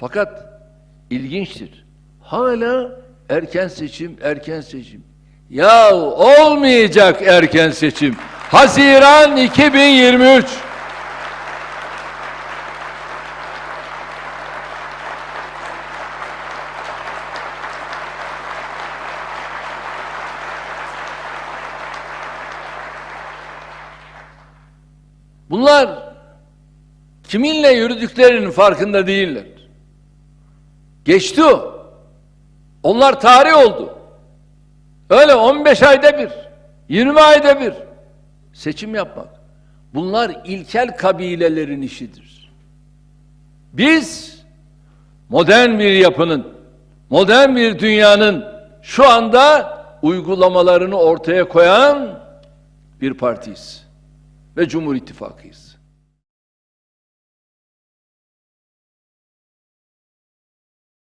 Fakat ilginçtir. Hala erken seçim, erken seçim. Ya olmayacak erken seçim. Haziran 2023. Bunlar kiminle yürüdüklerinin farkında değiller. Geçti o. Onlar tarih oldu. Öyle 15 ayda bir, 20 ayda bir seçim yapmak. Bunlar ilkel kabilelerin işidir. Biz modern bir yapının, modern bir dünyanın şu anda uygulamalarını ortaya koyan bir partiyiz ve Cumhur İttifakıyız.